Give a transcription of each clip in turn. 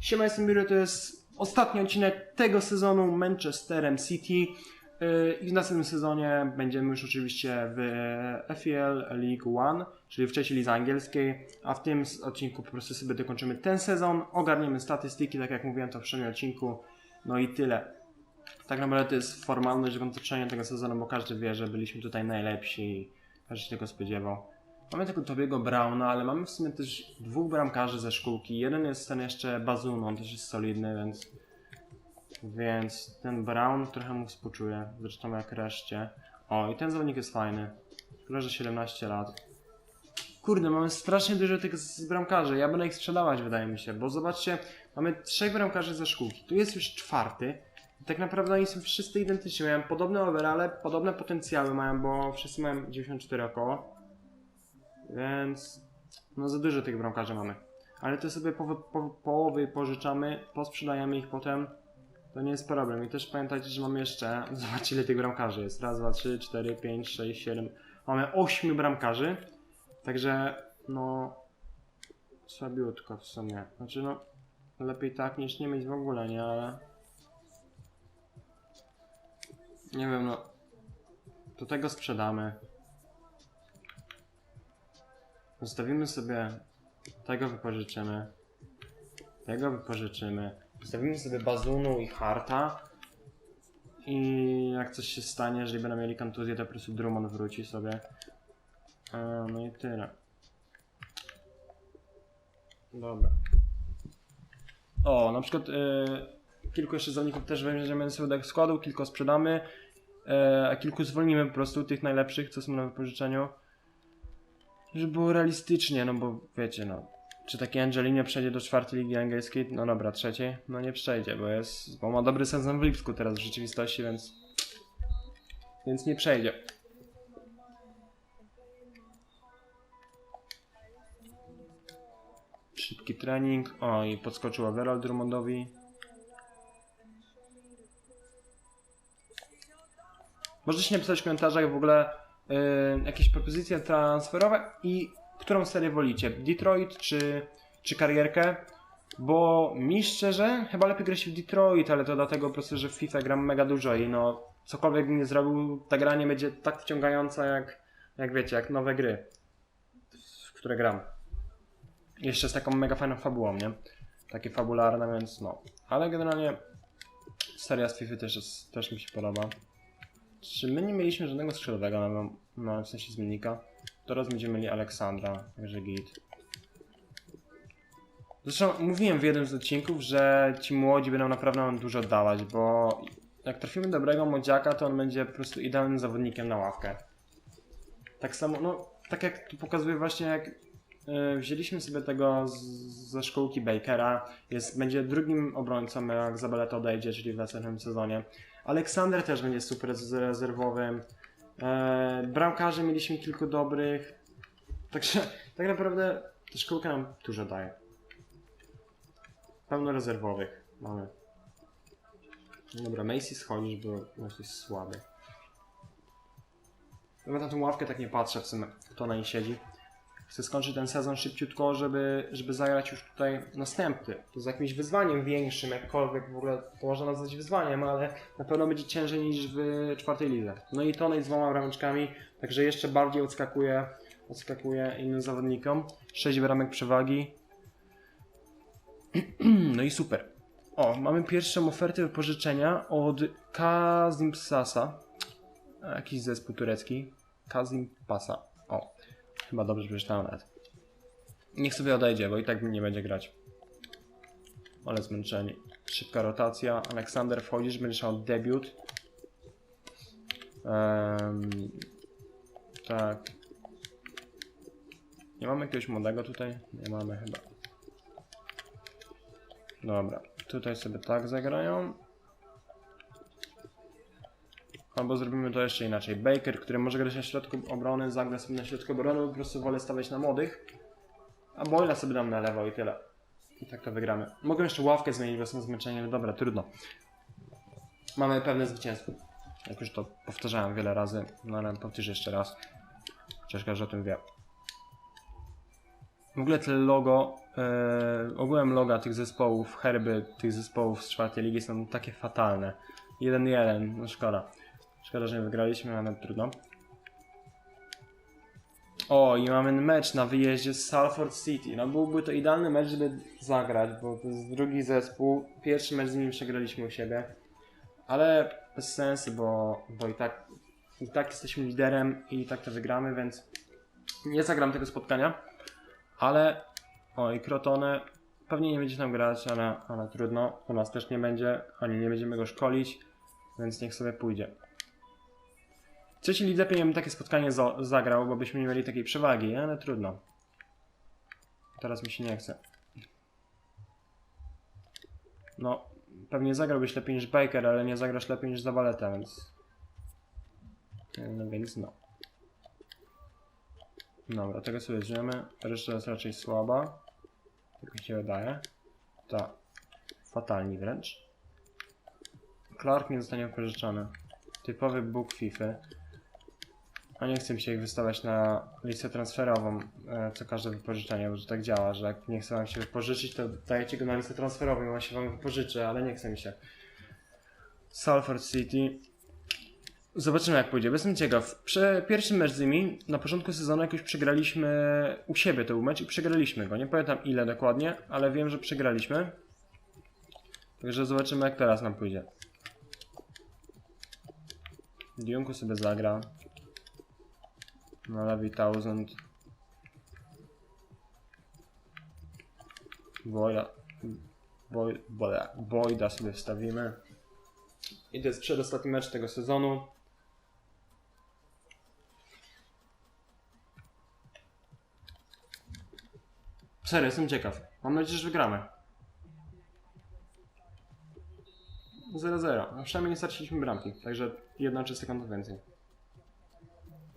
Siema, jestem to jest ostatni odcinek tego sezonu Manchesterem City. Yy, I w następnym sezonie będziemy już oczywiście w FPL League One, czyli w trzeciej lidze angielskiej, a w tym odcinku po prostu sobie dokończymy ten sezon, ogarniemy statystyki, tak jak mówiłem to w poprzednim odcinku, no i tyle. Tak naprawdę to jest formalność zakończenia tego sezonu, bo każdy wie, że byliśmy tutaj najlepsi każdy się tego spodziewał. Mamy tego Tobiego Brauna, ale mamy w sumie też dwóch bramkarzy ze szkółki. Jeden jest ten jeszcze Bazunu, on też jest solidny, więc... Więc ten Brown trochę mu współczuję, zresztą jak reszcie. O, i ten zawodnik jest fajny. Szkoda, że 17 lat. Kurde, mamy strasznie dużo tych bramkarzy. Ja będę ich sprzedawać, wydaje mi się, bo zobaczcie, mamy trzech bramkarzy ze szkółki. Tu jest już czwarty. Tak naprawdę oni są wszyscy identyczni. Mają podobne overale, podobne potencjały mają, bo wszyscy mają 94 około. Więc no za dużo tych bramkarzy mamy. Ale to sobie po, po, połowy pożyczamy, posprzedajemy ich potem. To nie jest problem. I też pamiętajcie, że mamy jeszcze. Zobaczcie ile tych bramkarzy jest. Raz, dwa, trzy, cztery, pięć, sześć, siedem. Mamy ośmiu bramkarzy. Także no. Słabiutko w sumie. Znaczy no. Lepiej tak niż nie mieć w ogóle, nie? Ale. Nie wiem, no. Do tego sprzedamy. Zostawimy sobie tego wypożyczymy. Tego wypożyczymy. Zostawimy sobie Bazunu i Harta. I jak coś się stanie, jeżeli będą mieli kontuzję, to po prostu Drummond wróci sobie. E, no i tyle. Dobra. O, na przykład e, kilku jeszcze zawodników też weźmiemy sobie do składu, kilku sprzedamy, e, a kilku zwolnimy po prostu tych najlepszych, co są na wypożyczeniu. Żeby było realistycznie, no bo wiecie, no. Czy taki Angelinie przejdzie do czwartej ligi angielskiej? No dobra, trzeciej? No nie przejdzie, bo jest. Bo ma dobry sezon w Lipsku teraz w rzeczywistości, więc. Więc nie przejdzie. Szybki trening. O, i podskoczył overall Drummondowi. Możecie napisać w komentarzach w ogóle jakieś propozycje transferowe i którą serię wolicie? Detroit czy, czy karierkę? Bo mi szczerze, chyba lepiej gra się w Detroit, ale to dlatego po prostu, że w FIFA gram mega dużo i no cokolwiek bym nie zrobił, ta gra nie będzie tak wciągająca jak, jak wiecie, jak nowe gry, w które gram. Jeszcze z taką mega fajną fabułą, nie? Takie fabularne, więc no. Ale generalnie seria z FIFA też, jest, też mi się podoba. Czy my nie mieliśmy żadnego skrzydłowego, no, no w sensie zmiennika? Teraz będziemy mieli Aleksandra, także git. Zresztą mówiłem w jednym z odcinków, że ci młodzi będą naprawdę nam dużo dawać, bo jak trafimy dobrego młodziaka, to on będzie po prostu idealnym zawodnikiem na ławkę. Tak samo, no, tak jak tu pokazuje właśnie, jak yy, wzięliśmy sobie tego z, ze szkółki Bakera, jest, będzie drugim obrońcą, jak Zabaleta odejdzie, czyli w następnym sezonie. Aleksander też będzie super z rezerwowym. E, bramkarzy mieliśmy kilku dobrych. Także tak naprawdę ta szkółka nam dużo daje. Pełno rezerwowych mamy. Dobra, Macy schodzisz, bo jesteś słaby. Nawet na tą ławkę tak nie patrzę w sumie, kto na niej siedzi. Chcę skończyć ten sezon szybciutko, żeby, żeby zagrać już tutaj następny. To z jakimś wyzwaniem większym, jakkolwiek w ogóle można nazwać wyzwaniem, ale na pewno będzie ciężej niż w czwartej lidze. No i Tonej z dwoma brameczkami, także jeszcze bardziej odskakuje, odskakuje innym zawodnikom. 6 bramek przewagi. No i super. O, mamy pierwszą ofertę wypożyczenia od Kazim Sasa. Jakiś zespół turecki. Kazim Pasa. O, chyba dobrze przeczytałem nawet. Niech sobie odejdzie, bo i tak nie będzie grać. Ale zmęczeni. Szybka rotacja. Aleksander wchodzisz, będziesz miał debiut. Em, tak. Nie mamy jakiegoś młodego tutaj? Nie mamy chyba. Dobra, tutaj sobie tak zagrają. Albo zrobimy to jeszcze inaczej. Baker, który może grać na środku obrony, zagra sobie na środku obrony, po prostu wolę stawiać na młodych. A Boyla sobie dam na lewo i tyle. I tak to wygramy. Mogę jeszcze ławkę zmienić, bo są zmęczeni, ale dobra, trudno. Mamy pewne zwycięstwo. Jak już to powtarzałem wiele razy, no ale powtórzę jeszcze raz. Chociaż każdy o tym wie. W ogóle te logo, e, ogółem loga tych zespołów, herby tych zespołów z czwartej ligi są takie fatalne. 1-1, no szkoda. Szkoda, że nie wygraliśmy, ale trudno. O, i mamy mecz na wyjeździe z Salford City. No byłby to idealny mecz, żeby zagrać, bo to jest drugi zespół. Pierwszy mecz z nim przegraliśmy u siebie. Ale bez sensu, bo, bo i, tak, i tak jesteśmy liderem i tak to wygramy, więc nie zagram tego spotkania. Ale, o i Crotone pewnie nie będzie tam grać, ale, ale trudno. U nas też nie będzie, ani nie będziemy go szkolić, więc niech sobie pójdzie. Lidze pewnie bym takie spotkanie zagrał, bo byśmy nie mieli takiej przewagi, ale trudno. Teraz mi się nie chce. No, pewnie zagrałbyś lepiej niż Baker, ale nie zagrasz lepiej niż Zabaleta, więc... No więc no. Dobra, tego sobie weźmiemy. Reszta jest raczej słaba. Tak mi się wydaje. Tak. Fatalni wręcz. Clark nie zostanie wypożyczony. Typowy bóg FIFA. A nie chcę mi się ich wystawiać na listę transferową e, co każde wypożyczenie, bo to tak działa, że jak nie chce wam się wypożyczyć, to dajecie go na listę transferową i on się wam wypożyczy, ale nie chce mi się. Salford City. Zobaczymy jak pójdzie. Bo Jestem ciekaw. Prze pierwszy mecz z nimi na początku sezonu jakoś przegraliśmy u siebie ten mecz i przegraliśmy go. Nie pamiętam ile dokładnie, ale wiem, że przegraliśmy. Także zobaczymy jak teraz nam pójdzie. Dionku sobie zagra. Na lewej thousand. Boya. Boy, boya, Boyda sobie wstawimy. I to jest przedostatni mecz tego sezonu. Serio, jestem ciekaw. Mam nadzieję, że wygramy. 0-0. No, Przynajmniej nie straciliśmy bramki, także jedna czysta konto więcej.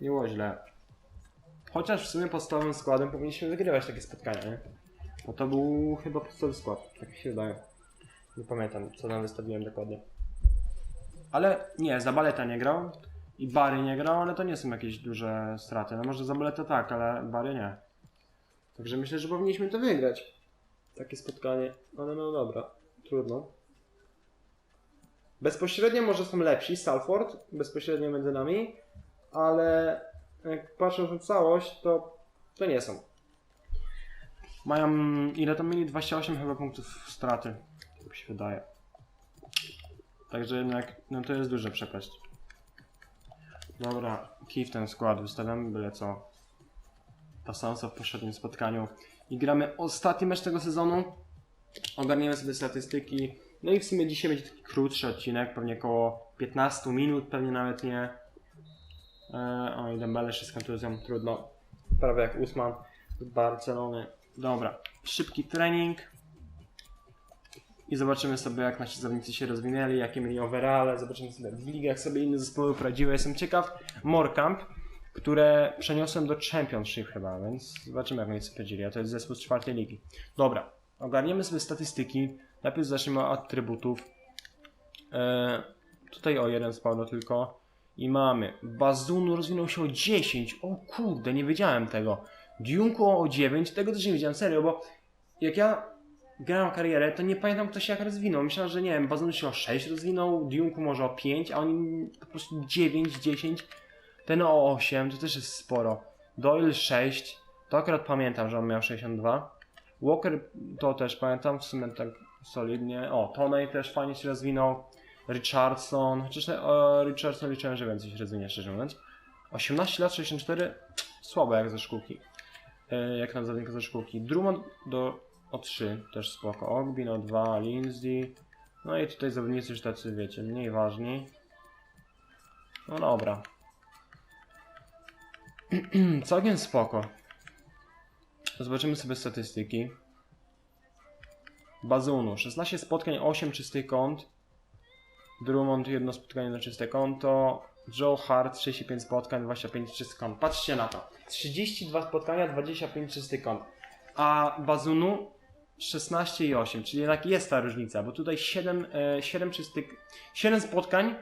Nie było źle. Chociaż w sumie podstawowym składem powinniśmy wygrywać takie spotkania, nie? Bo to był chyba podstawowy skład, tak się wydaje. Nie pamiętam, co tam wystawiłem dokładnie. Ale nie, Zabaleta nie grał i Bary nie grał, ale to nie są jakieś duże straty. No może Zabaleta tak, ale Bary nie. Także myślę, że powinniśmy to wygrać. Takie spotkanie, ale no dobra, trudno. Bezpośrednio może są lepsi, Salford, bezpośrednio między nami, ale jak patrząc na całość, to, to nie są. Mają, ile tam mieli? 28 chyba punktów straty, tak się wydaje. Także jednak, no to jest duża przepaść. Dobra, kij w ten skład, wystawiamy byle co. Pasansa w poprzednim spotkaniu. I gramy ostatni mecz tego sezonu. Ogarniemy sobie statystyki. No i w sumie dzisiaj będzie taki krótszy odcinek, pewnie około 15 minut, pewnie nawet nie. Eee, o, i Dembele jeszcze z kontuzją, trudno. Prawie jak Usman z Barcelony. Dobra, szybki trening. I zobaczymy sobie, jak nasi zawodnicy się rozwinęli, jakie mieli overale. Zobaczymy sobie, w ligach sobie inne zespoły poradziły. Jestem ciekaw. Morkamp, które przeniosłem do Championship chyba, więc zobaczymy, jak oni sobie podzieli. A to jest zespół z czwartej ligi. Dobra, ogarniemy sobie statystyki. Najpierw zacznijmy od atrybutów. E, tutaj o jeden spadł tylko. I mamy. Bazunu rozwinął się o 10. O kurde, nie wiedziałem tego. Diunku o 9. Tego też nie wiedziałem, serio, bo jak ja grałem karierę, to nie pamiętam kto się jak rozwinął. Myślałem, że nie wiem, Bazunu się o 6 rozwinął, Diunku może o 5, a oni po prostu 9, 10. Ten o 8, to też jest sporo. Doyle 6. To akurat pamiętam, że on miał 62. Walker to też pamiętam, w sumie tak solidnie. O, Toney też fajnie się rozwinął. Richardson, chociaż Richardson liczyłem, że więcej rozwinie, szczerze mówiąc. 18 lat, 64, słabo jak ze szkółki. E, jak na zawodnika ze szkółki. Drummond do, o 3, też spoko. Ogbin o 2, Lindsay. No i tutaj zawodnicy już tacy, wiecie, mniej ważni. No dobra. Całkiem spoko. Zobaczymy sobie statystyki. Bazunu. 16 spotkań, 8 czystych kąt. Drummond jedno spotkanie na czyste konto. Joe Hart 35 spotkań, 25 czystych kąt. Patrzcie na to. 32 spotkania, 25 czystych kąt. A Bazunu 16 i 8, czyli jednak jest ta różnica, bo tutaj 7, e, 7 czystych 7 spotkań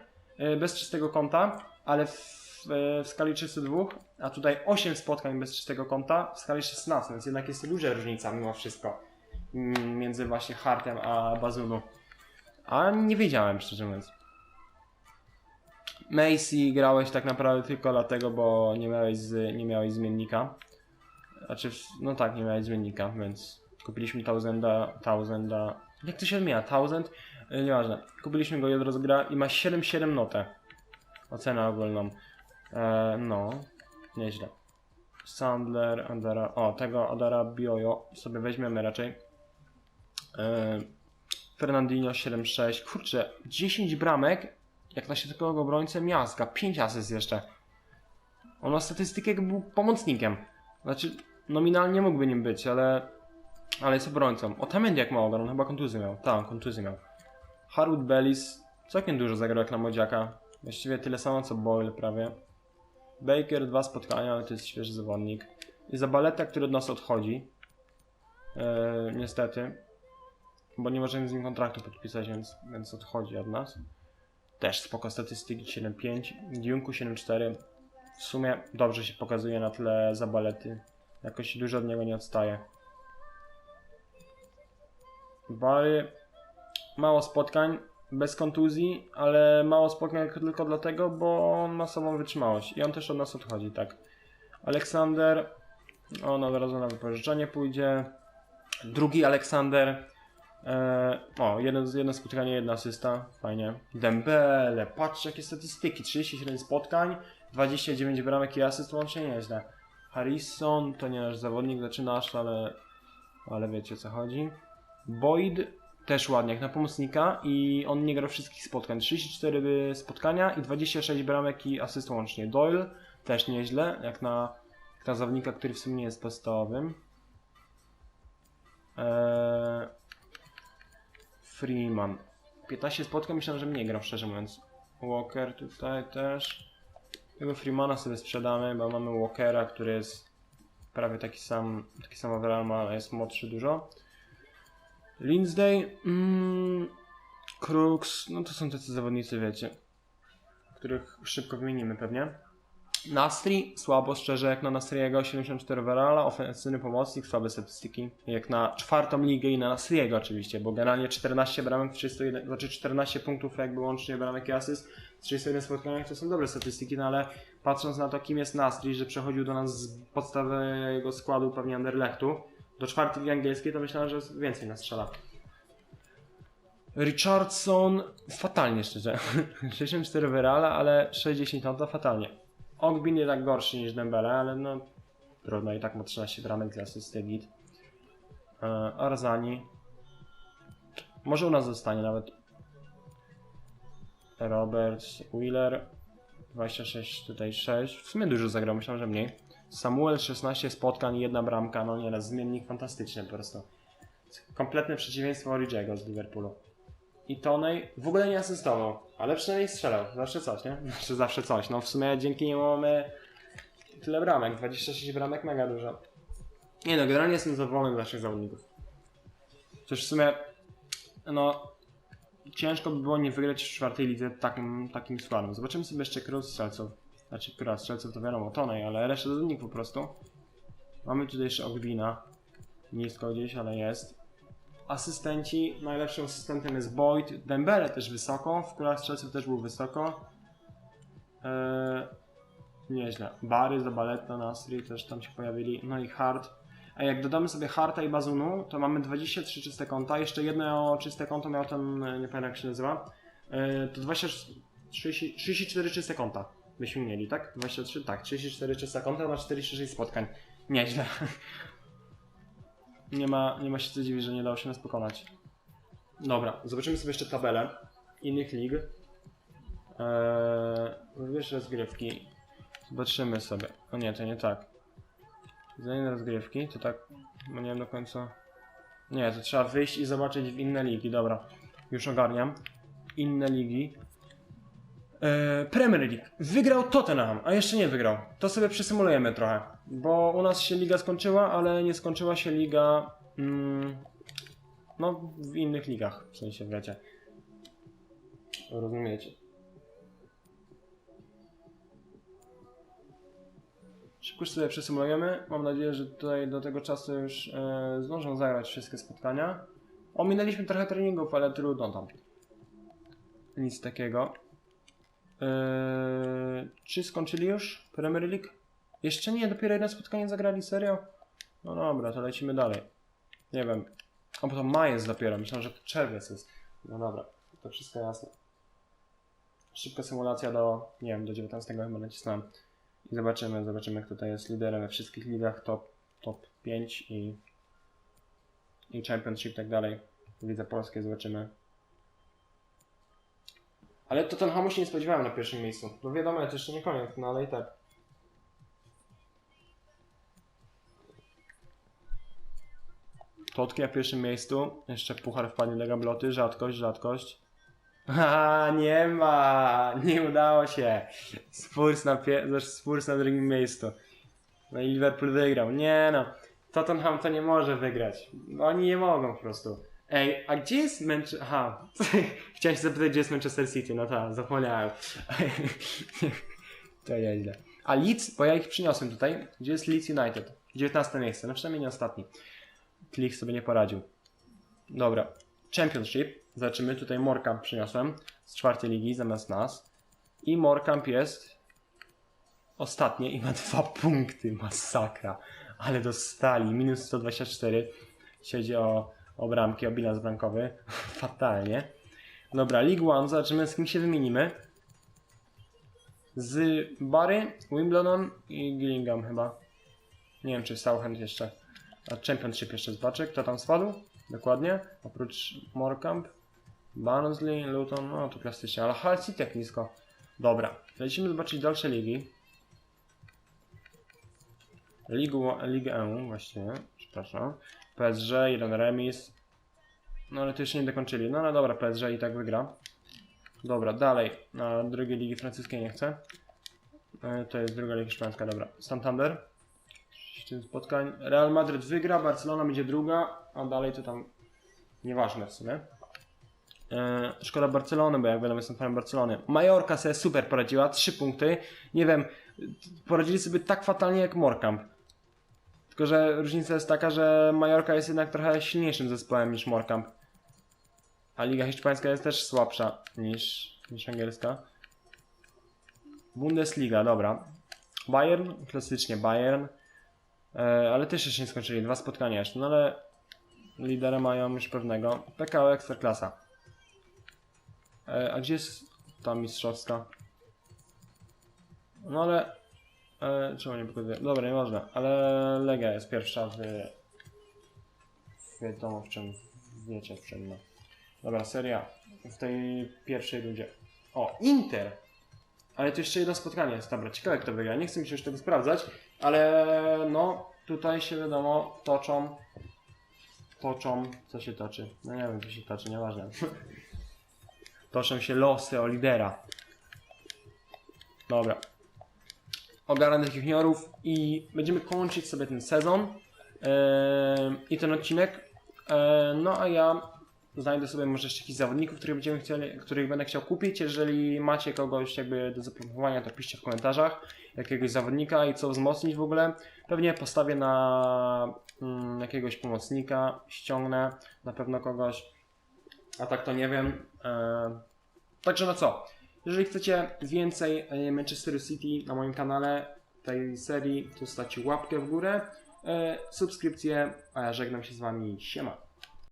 bez czystego kąta, ale w w, w skali 32, a tutaj 8 spotkań bez czystego kąta w skali 16, więc jednak jest duża różnica mimo wszystko mm, między właśnie Hartem a Bazunu. A nie wiedziałem, szczerze mówiąc. Macy grałeś tak naprawdę tylko dlatego, bo nie miałeś, z, nie miałeś zmiennika. Znaczy, no tak, nie miałeś zmiennika, więc kupiliśmy Thousanda, Thousanda, jak to się odmienia? Thousand? Yy, nieważne. Kupiliśmy go i od razu gra i ma 7,7 notę. Ocenę ogólną. E, no, nieźle. Sandler, Adara, o, tego Adara Biojo sobie weźmiemy raczej. E, Fernandinho 7,6. Kurczę, 10 bramek, jak na środkowego obrońcę miazga, 5 asyst jeszcze. On ma statystykę, jakby był pomocnikiem. Znaczy, nominalnie mógłby nim być, ale, ale jest obrońcą. O, Tamendi jak mało grał, chyba kontuzję miał. Tak, kontuzję miał. Harwood Bellis, całkiem dużo zagrał jak na młodziaka. Właściwie tyle samo co Boyle prawie. Baker, dwa spotkania, ale to jest świeży zawodnik. I Zabaleta, który od nas odchodzi. Eee, niestety. Bo nie możemy z nim kontraktu podpisać, więc, więc odchodzi od nas. Też spoko statystyki 7-5. Dziunku 7-4. W sumie dobrze się pokazuje na tle Zabalety. Jakoś dużo od niego nie odstaje. Bary mało spotkań, bez kontuzji, ale mało spotkań tylko dlatego, bo on ma sobą wytrzymałość i on też od nas odchodzi, tak. Aleksander, on od razu na wypożyczenie pójdzie. Drugi Aleksander, e, o, jeden, jedno spotkanie, jedna asysta, fajnie. Dembele, patrz jakie statystyki, 37 spotkań, 29 bramek i asyst, łącznie nieźle. Harrison, to nie nasz zawodnik, zaczynasz, ale, ale wiecie o co chodzi. Boyd, też ładnie, jak na pomocnika i on nie grał wszystkich spotkań. 34 spotkania i 26 bramek i asyst łącznie. Doyle też nieźle, jak na, jak na zawodnika, który w sumie jest podstawowym. Eee, Freeman. 15 spotkań, myślałem, że mniej grał, szczerze mówiąc. Walker tutaj też. Tego Freemana sobie sprzedamy, bo mamy Walkera, który jest prawie taki sam, taki sam overall ale jest młodszy dużo. Lindsay, mm, Crooks, no to są tacy zawodnicy, wiecie, których szybko wymienimy pewnie. Nastri, słabo szczerze, jak na Nastriego, 74 overalla, ofensywny pomocnik, słabe statystyki, jak na czwartą ligę i na Nastriego oczywiście, bo generalnie 14 bramek, w 31, znaczy 14 punktów jakby łącznie bramek i asyst, w 31 spotkaniach to są dobre statystyki, no ale patrząc na to, kim jest Nastri, że przechodził do nas z podstawowego składu pewnie Anderlechtu, do czwartej ligi angielskiej, to myślałem, że więcej nas strzela. Richardson fatalnie szczerze. 64 wyrala, ale 60 no to fatalnie. Ogbin nie tak gorszy niż Dembele, ale no trudno i tak ma 13 bramek z asysty git. E, Arzani. Może u nas zostanie nawet. Roberts, Wheeler. 26, tutaj 6. W sumie dużo zagrał, myślałem, że mniej. Samuel 16 spotkań, jedna bramka, no nie, zmiennik fantastyczny po prostu. Kompletne przeciwieństwo Origiego z Liverpoolu. I Tonej w ogóle nie asystował, ale przynajmniej strzelał. Zawsze coś, nie? Znaczy zawsze coś. No w sumie dzięki niemu mamy tyle bramek. 26 bramek, mega dużo. Nie no, generalnie jestem zadowolony z naszych zawodników. Chociaż w sumie, no, ciężko by było nie wygrać w czwartej lidze takim, takim składem. Zobaczymy sobie jeszcze król strzelców. Znaczy król strzelców to wiadomo, Tonej, ale resztę zawodników po prostu. Mamy tutaj jeszcze Ogbina. Nisko gdzieś, ale jest. Asystenci, najlepszym asystentem jest Boyd. Dembele też wysoko, w strzelców też był wysoko. Eee, nieźle. Bary, Zabaleta, Nasri też tam się pojawili. No i Hart. A jak dodamy sobie Harta i Bazunu, to mamy 23 czyste konta. Jeszcze jedno czyste konto miał tam, e, nie pamiętam jak się nazywa. Eee, to 20, 30, 34 czyste konta byśmy mieli, tak? 23, tak. 34 czyste konta na 46 spotkań. Nieźle. Nie ma, nie ma się co dziwić, że nie dało się nas pokonać. Dobra, zobaczymy sobie jeszcze tabelę innych lig. Eee, wybierz rozgrywki. Zobaczymy sobie. O nie, to nie tak. Za rozgrywki, to tak. No nie wiem do końca. Nie, to trzeba wyjść i zobaczyć w inne ligi. Dobra, już ogarniam. Inne ligi. Eee, Premier League. Wygrał Tottenham, a jeszcze nie wygrał. To sobie przesymulujemy trochę. Bo u nas się liga skończyła, ale nie skończyła się liga. Mm, no, w innych ligach, w sensie wiecie. Rozumiecie. Szybko sobie przesymulujemy. Mam nadzieję, że tutaj do tego czasu już e, zdążą zagrać wszystkie spotkania. Ominęliśmy trochę treningów, ale trudno tam. Nic takiego. E, czy skończyli już Premier League? Jeszcze nie, dopiero jedno spotkanie zagrali, serio? No dobra, to lecimy dalej. Nie wiem. O, bo to maj jest dopiero, myślałem, że to czerwiec jest. No dobra, to wszystko jasne. Szybka symulacja do, nie wiem, do 19 chyba nacisnąłem. I zobaczymy, zobaczymy kto tutaj jest liderem we wszystkich ligach, top, top 5 i, i Championship i tak dalej. Lidze Polskie zobaczymy. Ale to ten Hamu się nie spodziewałem na pierwszym miejscu. No wiadomo, to jeszcze nie koniec, no ale i tak. Totki na pierwszym miejscu. Jeszcze puchar wpadnie do gabloty. Rzadkość, rzadkość. Haha, nie ma! Nie udało się. Spurs na, Spurs na drugim miejscu. No i Liverpool wygrał. Nie no. Tottenham to nie może wygrać. Oni nie mogą po prostu. Ej, a gdzie jest Manchester... Aha. Chciałem się zapytać, gdzie jest Manchester City. No tak, zapomniałem. to nieźle. A Leeds, bo ja ich przyniosłem tutaj. Gdzie jest Leeds United? 19 miejsce. No przynajmniej nie ostatni. Klik sobie nie poradził. Dobra. Championship. Zobaczymy. Tutaj Morkamp przyniosłem z czwartej ligi zamiast nas. I Morkamp jest ostatnie i ma dwa punkty. Masakra. Ale dostali. Minus 124. Siedzi o, o bramki, o bilans bramkowy. Fatalnie. Dobra, League One. Zobaczymy z kim się wymienimy. Z Barry, Wimbledon i Gillingham chyba. Nie wiem czy Southend jeszcze. A Championship jeszcze zobaczę, kto tam spadł. Dokładnie. Oprócz Morecambe. Barnsley, Luton, no to klasycznie, ale Hull City jak nisko. Dobra, lecimy zobaczyć dalsze ligi. Ligę, Ligę E właściwie, przepraszam. PSG, jeden remis. No ale to jeszcze nie dokończyli. No ale dobra, PSG i tak wygra. Dobra, dalej. Na drugiej ligi francuskiej nie chcę. E, To jest druga liga hiszpańska, dobra. Santander. 7 spotkań. Real Madrid wygra, Barcelona będzie druga, a dalej to tam nieważne w sumie. E, szkoda Barcelony, bo jak wiadomo jestem fanem Barcelony. Majorka sobie super poradziła, 3 punkty. Nie wiem, poradzili sobie tak fatalnie jak Morkamp. Tylko, że różnica jest taka, że Majorka jest jednak trochę silniejszym zespołem niż Morkamp. A Liga Hiszpańska jest też słabsza niż, niż angielska. Bundesliga, dobra. Bayern, klasycznie Bayern. E, ale też jeszcze nie skończyli, dwa spotkania jeszcze, no ale lidera mają już pewnego. PKO Ekstraklasa. E, a gdzie jest ta mistrzowska? No ale... E, czemu nie pokazuję? Dobra, nieważne, ale Legia jest pierwsza w... Wiadomo w czym, wiecie w czym, no. Dobra, seria. W tej pierwszej rundzie. O, Inter! Ale to jeszcze jedno spotkanie jest. Dobra, ciekawe kto wygra. Nie chcę mi się już tego sprawdzać, ale no tutaj się wiadomo toczą. Toczą. Co się toczy? No nie wiem, co się toczy, nieważne. Toczą się losy o lidera. Dobra. Ogarnę tych juniorów i będziemy kończyć sobie ten sezon yy, i ten odcinek. Yy, no a ja znajdę sobie może jeszcze jakichś zawodników, których, będziemy chcieli, których będę chciał kupić. Jeżeli macie kogoś jakby do zaproponowania, to piszcie w komentarzach jakiegoś zawodnika i co wzmocnić w ogóle. Pewnie postawię na mm, jakiegoś pomocnika, ściągnę na pewno kogoś, a tak to nie wiem. E, także no co, jeżeli chcecie więcej e, Manchester City na moim kanale, tej serii, to stacie łapkę w górę, e, subskrypcję, a ja żegnam się z Wami, siema.